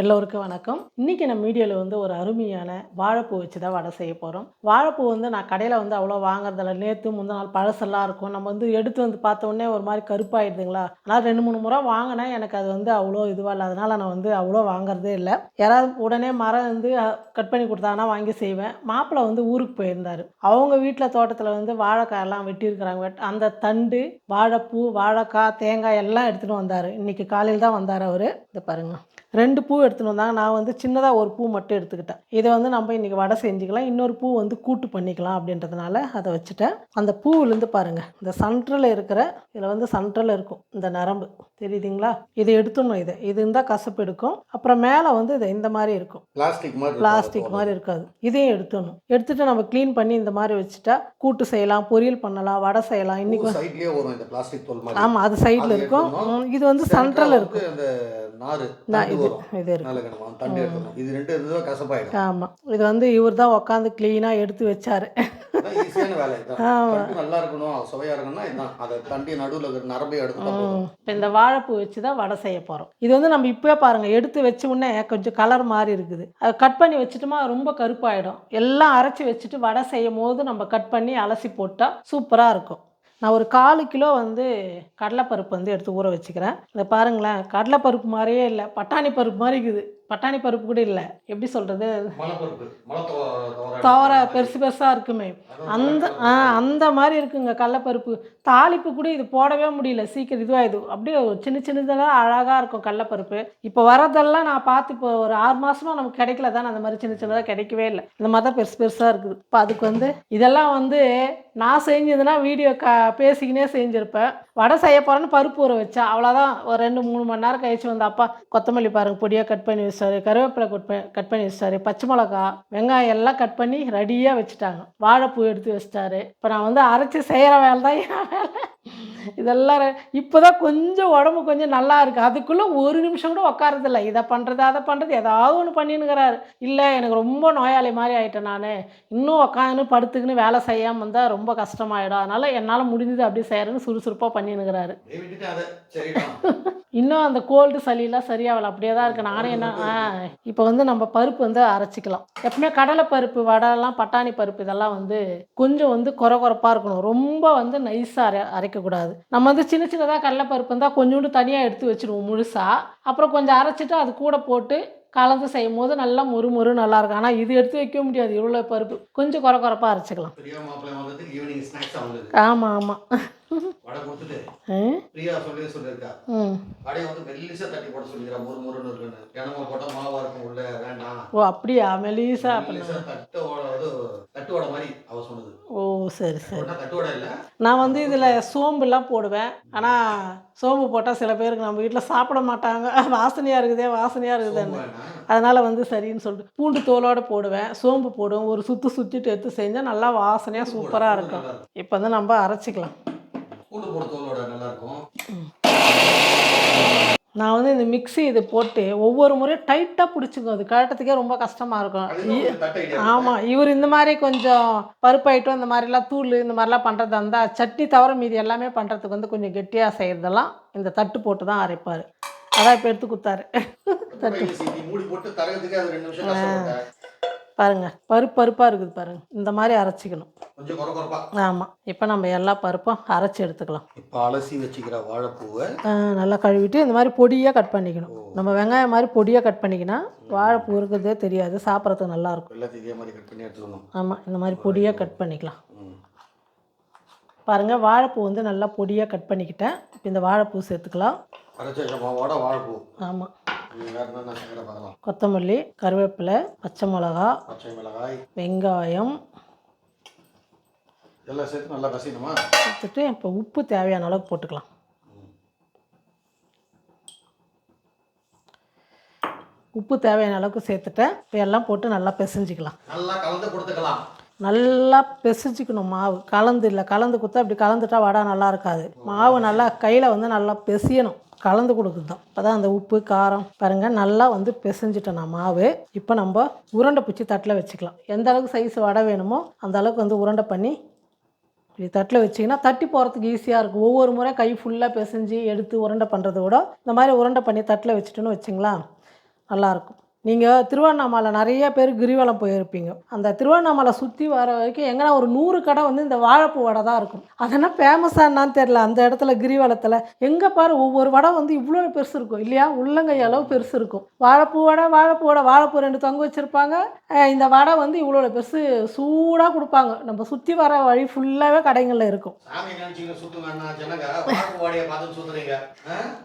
எல்லோருக்கும் வணக்கம். இன்றைக்கி நம்ம வீடியோவில் வந்து ஒரு அருமையான வாழைப்பூ வச்சு தான் வடை செய்ய போகிறோம் வாழைப்பூ வந்து நான் கடையில் வந்து அவ்வளோ வாங்குறதில்ல. நேற்று முந்தின நாள் பழசெல்லாம் இருக்கும். நம்ம வந்து எடுத்து வந்து பார்த்த உடனே ஒரு மாதிரி கருப்பாயிடுதுங்களா? அதனால் ரெண்டு மூணு முறை வாங்கினேன். எனக்கு அது வந்து அவ்வளோ இதுவாக இல்லை. அதனால் நான் வந்து அவ்வளோ வாங்குறதே இல்லை. யாராவது உடனே மரம் வந்து கட் பண்ணி கொடுத்தாங்கன்னா வாங்கி செய்வேன். மாப்பிள்ளை வந்து ஊருக்கு போயிருந்தார். அவங்க வீட்டில் தோட்டத்தில் வந்து வாழைக்காயெல்லாம் வெட்டியிருக்கிறாங்க. வெட் அந்த தண்டு வாழைப்பூ வாழைக்காய் தேங்காய் எல்லாம் எடுத்துகிட்டு வந்தார். இன்றைக்கி காலையில் தான் வந்தார் அவர். இதை பாருங்கள் ரெண்டு பூ எடுத்துகிட்டு வந்தாங்க. நான் வந்து சின்னதாக ஒரு பூ மட்டும் எடுத்துக்கிட்டேன். இதை வந்து நம்ம இன்றைக்கி வடை செஞ்சுக்கலாம். இன்னொரு பூ வந்து கூட்டு பண்ணிக்கலாம் அப்படின்றதுனால அதை வச்சுட்டேன். அந்த பூவிலேருந்து பாருங்கள் இந்த சென்ட்ரல் இருக்கிற இதில் வந்து சென்ட்ரல் இருக்கும் இந்த நரம்பு. தெரியுதுங்களா? இதை எடுத்துடணும் இதை. இது இருந்தால் கசப்பு எடுக்கும். அப்புறம் மேலே வந்து இது இந்த மாதிரி இருக்கும். பிளாஸ்டிக் மாதிரி பிளாஸ்டிக் மாதிரி இருக்காது. இதையும் எடுத்துடணும். எடுத்துட்டு நம்ம க்ளீன் பண்ணி இந்த மாதிரி வச்சுட்டா கூட்டு செய்யலாம் பொரியல் பண்ணலாம் வடை செய்யலாம். இன்னைக்கு ஆமாம் அது சைடில் இருக்கும். இது வந்து சென்ட்ரல் இருக்கும். இது வரும் இது ரெண்டு கசப்பாயிடும். ஆமாம் இது வந்து இவர் தான் உட்காந்து க்ளீனாக எடுத்து வச்சாரு. அதான் ஈஸியான வேலை இதுதான். தண்டு நல்லா இருக்கணும். சுவையா இருக்கணும்னா இதுதான். அதை தண்டி நடுவுல இருக்கிற நரம்பை எடுத்துட்டா போதும். இப்போ இந்த வாழைப்பூ வச்சு தான் வடை செய்ய போகிறோம் இது வந்து நம்ம இப்போயே பாருங்கள் எடுத்து வச்ச உடனே கொஞ்சம் கலர் மாதிரி இருக்குது. அதை கட் பண்ணி வச்சுட்டோமா ரொம்ப கருப்பாயிடும். எல்லாம் அரைச்சி வச்சுட்டு வடை செய்யும் போது நம்ம கட் பண்ணி அலசி போட்டால் சூப்பராக இருக்கும். நான் ஒரு காலு கிலோ வந்து கடலைப்பருப்பு வந்து எடுத்து ஊற வச்சுக்கிறேன். இதை பாருங்களேன் கடலைப்பருப்பு மாதிரியே இல்லை பட்டாணி பருப்பு மாதிரி இருக்குது. பட்டாணி பருப்பு கூட இல்லை. எப்படி சொல்கிறது துவர பெருசு பெருசாக இருக்குமே. அந்த ஆ அந்த மாதிரி இருக்குங்க கடலப்பருப்பு. தாளிப்பு கூட இது போடவே முடியல. சீக்கிரம் இதுவாகிது அப்படியே சின்ன சின்னதெல்லாம் அழகாக இருக்கும் கடலப்பருப்பு. இப்போ வரதெல்லாம் நான் பார்த்து இப்போ ஒரு ஆறு மாதமாக நமக்கு கிடைக்கல தானே. அந்த மாதிரி சின்ன சின்னதாக கிடைக்கவே இல்லை. இந்த மாதிரி தான் பெருசு பெருசாக இருக்குது. இப்போ அதுக்கு வந்து இதெல்லாம் வந்து நான் செஞ்சதுன்னா வீடியோ க பேசிக்கினே செஞ்சுருப்பேன். வடை செய்ய போகிறேன்னு பருப்பு ஊற வச்சேன் அவ்வளோதான் ஒரு ரெண்டு மூணு மணி நேரம் கழிச்சு வந்து அப்பா கொத்தமல்லி பாருங்க. பொடியாக கட் பண்ணி வச்சிட்டாரு கருவேப்பிலை கட் பண்ணி கட் பண்ணி பச்சை மிளகா வெங்காயம் எல்லாம் கட் பண்ணி ரெடியாக வச்சுட்டாங்க. வாழைப்பூ எடுத்து வச்சிட்டாரு. இப்போ நான் வந்து அரைச்சி செய்கிற வேலை தான் என் வேலை. இதெல்லாம் இப்போ தான் கொஞ்சம் உடம்பு கொஞ்சம் நல்லா இருக்குது அதுக்குள்ளே ஒரு நிமிஷம் கூட உட்காரதில்ல இதை பண்ணுறது அதை பண்ணுறது ஏதாவது ஒன்று பண்ணினுங்கிறாரு இல்லை எனக்கு ரொம்ப நோயாளி மாதிரி ஆயிட்டேன் நான். இன்னும் உட்காந்து படுத்துக்கின்னு வேலை செய்யாமல் இருந்தால் ரொம்ப கஷ்டமாயிடும். அதனால் என்னால் முடிஞ்சது அப்படி செய்கிறேன்னு சுறுசுறுப்பாக பண்ணினுங்கிறாரு இன்னும் அந்த கோல்டு சளியெல்லாம் சரியாகல. அப்படியே தான் இருக்குது நானே என்ன ஆ இப்போ வந்து நம்ம பருப்பு வந்து அரைச்சிக்கலாம். எப்பவுமே கடலை பருப்பு வடைலாம் பட்டாணி பருப்பு இதெல்லாம் வந்து கொஞ்சம் வந்து குறை குறைப்பாக இருக்கணும். ரொம்ப வந்து நைஸாக அரை அரைக்கக்கூடாது. நம்ம வந்து சின்ன சின்னதாக கடலை பருப்பு இருந்தால் கொஞ்சோண்டு தனியாக எடுத்து வச்சுருவோம் முழுசாக அப்புறம் கொஞ்சம் அரைச்சிட்டு அது கூட போட்டு கலந்து செய்யும் போது நல்லா மொறு மொறு நல்லா இருக்கும். ஆனால் இது எடுத்து வைக்க முடியாது. இவ்வளோ பருப்பு. கொஞ்சம் குறை குறைப்பாக அரைச்சிக்கலாம். ஆமாம் ஆமாம் ஓ அப்படியா? மெலிசா அப்படின்னா. மெல்லிசா தட்டு வடை அது தட்டு வடை மாதிரி அவ சொன்னது. ஓ சரி சரி. ஒன்றா தட்டு வடை இல்லை. நான் வந்து இதில் சோம்புலாம் போடுவேன். ஆனால் சோம்பு போட்டால் சில பேருக்கு நம்ம வீட்டில் சாப்பிட மாட்டாங்க. வாசனையாக இருக்குதே வாசனையாக இருக்குதுன்னு. அதனால் வந்து சரின்னு சொல்லிட்டு பூண்டு தோலோடு போடுவேன். சோம்பு போடுவேன். ஒரு சுற்று சுற்றிட்டு எடுத்து செஞ்சால் நல்லா வாசனையாக சூப்பராக இருக்கும். இப்போ வந்து நம்ம அரைச்சிக்கலாம். பூண்டு போட தோலோட நல்லா இருக்கும். நான் வந்து இந்த மிக்ஸி இது போட்டு ஒவ்வொரு முறையும் டைட்டாக பிடிச்சிக்கும். அது கழட்டத்துக்கே ரொம்ப கஷ்டமாக இருக்கும். தட்டை. ஆமாம் இவர் இந்த மாதிரி கொஞ்சம் பருப்பு ஐட்டம் இந்த மாதிரிலாம் தூள் இந்த மாதிரிலாம் பண்ணுறதா இருந்தால் சட்னி தவிர மீதி எல்லாமே பண்ணுறதுக்கு வந்து கொஞ்சம் கெட்டியாக செய்கிறதெல்லாம் இந்த தட்டு போட்டு தான் அரைப்பார். அதான் இப்போ எடுத்து கொடுத்தாரு. கையில பாருங்கள் பருப்பு பருப்பாக இருக்குது பாருங்கள் இந்த மாதிரி அரைச்சிக்கணும். ஆமாம் இப்போ நம்ம எல்லா பருப்பும் அரைச்சி எடுத்துக்கலாம். இப்போ அலசி வச்சுக்கிற வாழைப்பூவை நல்லா கழுவிட்டு இந்த மாதிரி பொடியாக கட் பண்ணிக்கணும். நம்ம வெங்காயம் மாதிரி பொடியாக கட் பண்ணிக்கினா வாழைப்பூ இருக்கிறதே தெரியாது சாப்பிட்றதுக்கு நல்லாயிருக்கும் எல்லாத்தையும் இதே மாதிரி கட் பண்ணி எடுத்துக்கணும். ஆமாம் இந்த மாதிரி பொடியாக கட் பண்ணிக்கலாம். பாருங்கள் வாழைப்பூ வந்து நல்லா பொடியாக கட் பண்ணிக்கிட்டேன். இப்போ இந்த வாழைப்பூ சேர்த்துக்கலாம். வாழைப்பூ. ஆமாம் கொத்தமல்லி கருவேப்பிலை பச்சை மிளகா பச்சை மிளகாய். வெங்காயம். எல்லாம் சேர்த்து நல்லா கசியணுமா சேர்த்துட்டு இப்போ உப்பு தேவையான அளவுக்கு போட்டுக்கலாம். உப்பு தேவையான அளவுக்கு சேர்த்துட்டேன். இப்போ எல்லாம் போட்டு நல்லா பிசைஞ்சிக்கலாம். நல்லா கலந்து கொடுத்துக்கலாம். நல்லா பிசைஞ்சிக்கணும் மாவு. கலந்து இல்லை கலந்து கொடுத்தா இப்படி கலந்துட்டா வடை நல்லா இருக்காது. மாவு நல்லா கையில் வந்து நல்லா பெசியணும். கலந்து கொடுக்குதான் அப்போ தான் அந்த உப்பு காரம் பாருங்கள் நல்லா வந்து பிசைஞ்சிட்டோம் நான் மாவு. இப்போ நம்ம உருண்டை பிடிச்சி தட்டில் வச்சுக்கலாம். எந்த அளவுக்கு சைஸ் வடை வேணுமோ அந்த அளவுக்கு வந்து உருண்டை பண்ணி இப்படி தட்டில் வச்சிங்கன்னா தட்டி போகிறதுக்கு ஈஸியாக இருக்கும். ஒவ்வொரு முறை கை ஃபுல்லாக பிசைஞ்சு எடுத்து உருண்டை பண்ணுறத விட இந்த மாதிரி உருண்டை பண்ணி தட்டில் வச்சுட்டோன்னு வச்சுங்களேன் நல்லாயிருக்கும் நீங்கள் திருவண்ணாமலை நிறைய பேர் கிரிவலம் போயிருப்பீங்க. அந்த திருவண்ணாமலை சுற்றி வர வரைக்கும் எங்கன்னா ஒரு நூறு கடை வந்து இந்த வாழைப்பூ வடை தான் இருக்கும். அதெல்லாம் ஃபேமஸாக என்னான்னு தெரில அந்த இடத்துல கிரிவலத்தில் எங்கே பாரு ஒவ்வொரு வடை வந்து இவ்வளோ பெருசு இருக்கும். இல்லையா? உள்ளங்கை அளவு பெருசு இருக்கும். வாழைப்பூ வடை வாழைப்பூ வடை வாழைப்பூ ரெண்டு தொங்க வச்சுருப்பாங்க. இந்த வடை வந்து இவ்வளோ பெருசு சூடாக கொடுப்பாங்க. நம்ம சுற்றி வர வழி ஃபுல்லாகவே கடைகளில் இருக்கும்?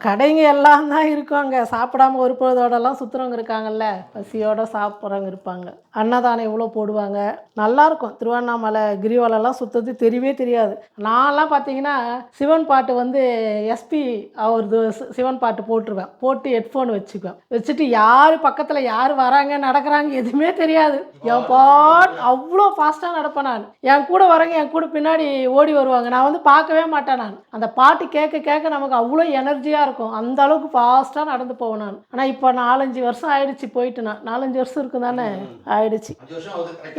கடைங்க எல்லாம் தான் இருக்காங்க சாப்பிடாம ஒரு பொழுதோடலாம் சுற்றுறவங்க இருக்காங்கல்ல. பசியோட சாப்பிட்றவங்க இருப்பாங்க. அன்னதானம் எவ்வளோ போடுவாங்க? நல்லா இருக்கும் திருவண்ணாமலை கிரிவலம்லாம் சுத்தது தெரியவே தெரியாது. நான்லாம் பார்த்தீங்கன்னா சிவன் பாட்டு வந்து எஸ்பி அவரது சிவன் பாட்டு போட்டுருவேன். போட்டு ஹெட்ஃபோன் வச்சுக்குவேன். வச்சுட்டு யார் பக்கத்தில் யார் வராங்க நடக்கிறாங்க எதுவுமே தெரியாது. என் பாட் அவ்வளோ ஃபாஸ்ட்டாக நடப்பேன் நான். என் கூட வரவங்க என் கூட பின்னாடி ஓடி வருவாங்க. நான் வந்து பார்க்கவே மாட்டேன் நான். அந்த பாட்டு கேட்க கேட்க நமக்கு அவ்வளோ எனர்ஜியாக இருக்கும். அந்த அளவுக்கு ஃபாஸ்ட்டாக நடந்து போவேன் நான். ஆனால் இப்போ நாலஞ்சு வருஷம் ஆயிடுச்சு. போயிட்டு நான் நாலஞ்சு வருஷம் இருக்கும் தானே ஆயிடுச்சு.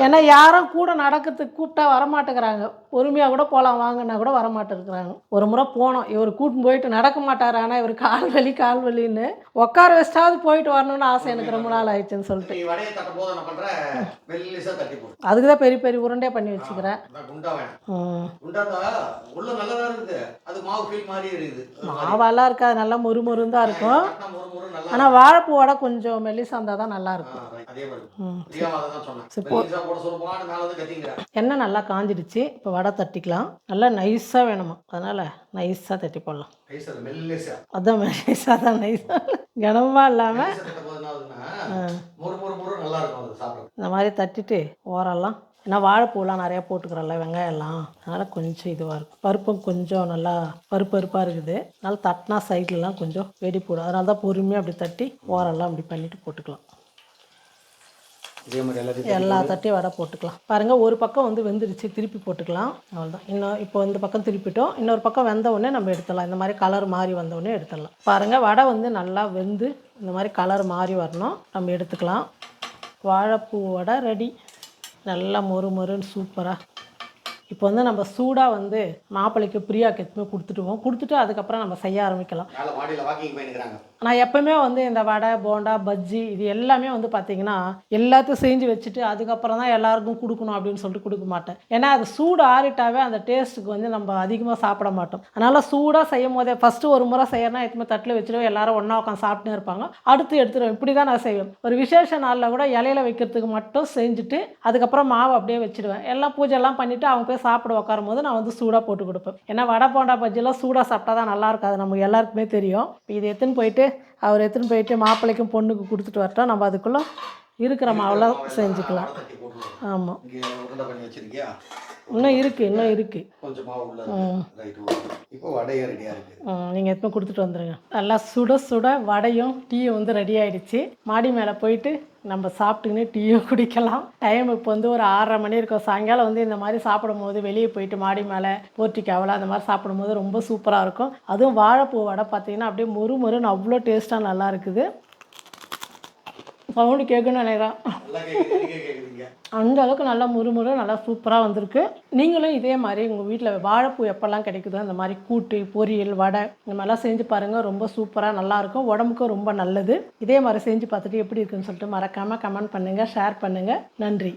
ஏன்னா யாரும் கூட நடக்கிறதுக்கு கூப்பிட்டா வரமாட்டேங்கிறாங்க. பொறுமையாக கூட போகலாம் வாங்கன்னா கூட வரமாட்டேங்கிறாங்க. ஒரு முறை போனோம். இவர் கூட்டின்னு போயிட்டு நடக்க மாட்டார். ஆனால் இவர் கால் வலி கால் வலின்னு உட்கார வச்சிட்டாவது போயிட்டு வரணும்னு ஆசை எனக்கு ரொம்ப நாள் ஆயிடுச்சுன்னு சொல்லிட்டு. அதுக்கு தான் பெரிய பெரிய உருண்டையாக பண்ணி வச்சுக்கிறேன். மாவெல்லாம் இருக்காது. நல்லா மொறு மொறுன்னு தான் இருக்கும். ஆனால் வாழைப்பூ வடை கொஞ்சம் மெல்லிசா இருந்தால் தான் நல்லா இருக்கும் ஆ, right. அதே மாதிரி. ம். பிரியாவை தான் சொன்னேன். சரி, மெல்லிசா போட சொல்லுவான்னு மேல வந்து கத்திங்கிறேன் எண்ணெய் நல்லா காஞ்சிடுச்சு. இப்போ வடை தட்டிக்கலாம். நல்லா நைஸாக வேணுமா? அதனால் நைஸாக தட்டி போடலாம். அதான் மெல்லிஸாக தான் நைஸாக கனமாக இல்லாமல் இந்த மாதிரி தட்டிட்டு ஓரெல்லாம் ஏன்னா வாழைப்பூலாம் நிறையா போட்டுக்கிறோம்ல வெங்காயம் எல்லாம் அதனால் கொஞ்சம் இதுவாக இருக்கும். பருப்பும் கொஞ்சம் நல்லா பருப்பு பருப்பாக இருக்குது. அதனால தட்டினா சைட்லலாம் கொஞ்சம் வெடி போடும் அதனால தான் பொறுமையாக அப்படி தட்டி ஓரெல்லாம் அப்படி பண்ணிட்டு போட்டுக்கலாம். எல்லா தட்டையும் வடை போட்டுக்கலாம். பாருங்கள் ஒரு பக்கம் வந்து வெந்துருச்சு திருப்பி போட்டுக்கலாம். அவ்வளோதான் இன்னும் இப்போ இந்த பக்கம் திருப்பிட்டோம். இன்னொரு பக்கம் வெந்த உடனே நம்ம எடுத்துடலாம். இந்த மாதிரி கலர் மாறி வந்த உடனே எடுத்துடலாம். பாருங்கள் வடை வந்து நல்லா வெந்து இந்த மாதிரி கலர் மாறி வரணும். நம்ம எடுத்துக்கலாம். வாழைப்பூ வடை ரெடி நல்லா மொறு மொறுன்னு சூப்பராக இப்போ வந்து நம்ம சூடாக வந்து மாப்பிள்ளைக்கு பிரியாக்கு எத்துமே கொடுத்துட்டுவோம் கொடுத்துட்டு அதுக்கப்புறம் நம்ம செய்ய ஆரம்பிக்கலாம். நான் எப்பவுமே வந்து இந்த வடை போண்டா பஜ்ஜி இது எல்லாமே வந்து பார்த்தீங்கன்னா எல்லாத்தையும் செஞ்சு வச்சுட்டு அதுக்கப்புறம் தான் எல்லாருக்கும் கொடுக்கணும் அப்படின்னு சொல்லிட்டு கொடுக்க மாட்டேன். ஏன்னா அது சூடு ஆறிட்டாவே அந்த டேஸ்ட்டுக்கு வந்து நம்ம அதிகமாக சாப்பிட மாட்டோம். அதனால் சூடாக செய்யும் போதே ஃபஸ்ட்டு ஒரு முறை செய்யறேன்னா எத்தனை தட்டில் வச்சுருவோம் எல்லாரும் ஒன்றா உட்காந்து சாப்பிட்டுனே இருப்பாங்க. அடுத்து எடுத்துருவேன் இப்படி தான் நான் செய்வேன். ஒரு விசேஷ நாளில் கூட இலையில வைக்கிறதுக்கு மட்டும் செஞ்சுட்டு அதுக்கப்புறம் மாவு அப்படியே வச்சிடுவேன். எல்லாம் பூஜைலாம் பண்ணிவிட்டு அவங்க போய் சாப்பிட உட்காரும் போது நான் வந்து சூடாக போட்டு கொடுப்பேன். ஏன்னா வடை போண்டா பஜ்ஜிலாம் சூடாக சாப்பிட்டா தான் நல்லா இருக்காது. நமக்கு எல்லாருக்குமே தெரியும். இப்போ இது எடுத்துன்னு போயிட்டு அவர் எடுத்துன்னு போயிட்டு மாப்பிள்ளைக்கும் பொண்ணுக்கு கொடுத்துட்டு வரட்டும். நம்ம அதுக்குள்ளே இருக்கிற மாவெல்லாம் செஞ்சுக்கலாம். ஆமாம் இன்னும் இருக்குது இன்னும் இருக்குது நீங்கள் எடுத்து கொடுத்துட்டு வந்துடுங்க நல்லா சுட சுட வடையும் டீயும் வந்து ரெடி ஆயிடுச்சு. மாடி மேலே போயிட்டு நம்ம சாப்பிட்டுக்கின்னு டீயும் குடிக்கலாம். டைம் இப்போ வந்து ஒரு ஆறரை மணி இருக்கும். சாயங்காலம் வந்து இந்த மாதிரி சாப்பிடும் போது வெளியே போயிட்டு மாடி மேலே போர்ட்டிக்காவில் அந்த மாதிரி சாப்பிடும் போது ரொம்ப சூப்பராக இருக்கும். அதுவும் வாழைப்பூ வடை பார்த்தீங்கன்னா அப்படியே மொறு மொறுன்னு அவ்வளோ டேஸ்ட்டாக நல்லா இருக்குது. சவுண்டு கேட்குன்னு நினைக்கிறேன் அந்த அளவுக்கு நல்லா முறுமுறு நல்லா சூப்பராக வந்திருக்கு. நீங்களும் இதே மாதிரி உங்கள் வீட்டில் வாழைப்பூ எப்போல்லாம் கிடைக்குதோ அந்த மாதிரி கூட்டு பொரியல் வடை இந்த மாதிரிலாம் செஞ்சு பாருங்கள் ரொம்ப சூப்பராக நல்லாயிருக்கும் உடம்புக்கும் ரொம்ப நல்லது. இதே மாதிரி செஞ்சு பார்த்துட்டு எப்படி இருக்குன்னு சொல்லிட்டு மறக்காமல் கமெண்ட் பண்ணுங்கள் ஷேர் பண்ணுங்கள் நன்றி.